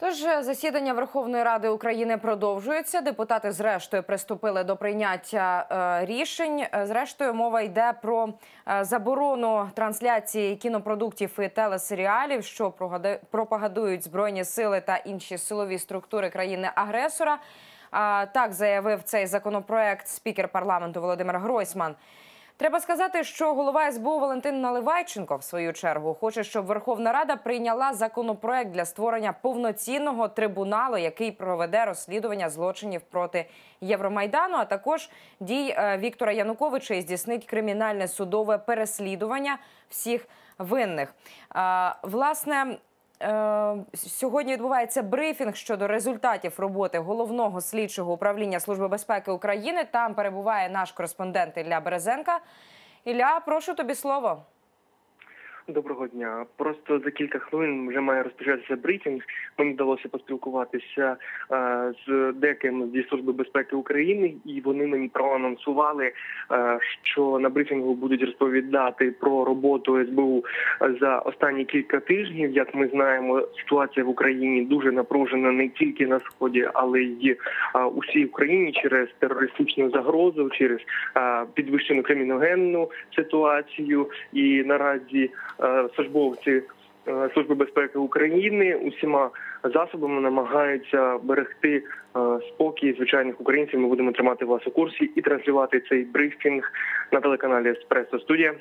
Тож е, засідання Верховної Ради України продовжується. Депутати зрештою приступили до прийняття е, рішень. Е, Зрештою, мова йде про заборону трансляції кінопродуктів і телесеріалів, що пропагандують збройні сили та інші силові структури країни-агресора. Так заявив цей законопроект спікер парламенту Володимир Гройсман. Треба сказати, що голова СБУ Валентин Наливайченко в свою чергу хоче, щоб Верховна Рада прийняла законопроект для створення повноцінного трибуналу, який проведе розслідування злочинів проти Євромайдану, а також дій е, Віктора Януковича і здійснить кримінальне судове переслідування всіх винних. Е, Власне. Е, Сьогодні відбувається брифінг щодо результатів роботи головного слідчого управління Служби безпеки України. Там перебуває наш кореспондент Ілля Березенка. Ілля, прошу тобі слово. Доброго дня. Просто за кілька хвилин вже має розпочатися брифінг. Мені вдалося поспілкуватися е, з деким зі служби безпеки України, і вони мені проанонсували, е, що на брифінгу будуть розповідати про роботу СБУ за останні кілька тижнів. Як ми знаємо, ситуація в Україні дуже напружена не тільки на сході, але й е, у всій Україні через терористичну загрозу, через е, підвищену криміногенну ситуацію. І наразі е, службовці е, Служби безпеки України усіма засобами намагаються берегти е, спокій звичайних українців. Ми будемо тримати вас у курсі і транслювати цей брифінг на телеканалі Еспресо Студія.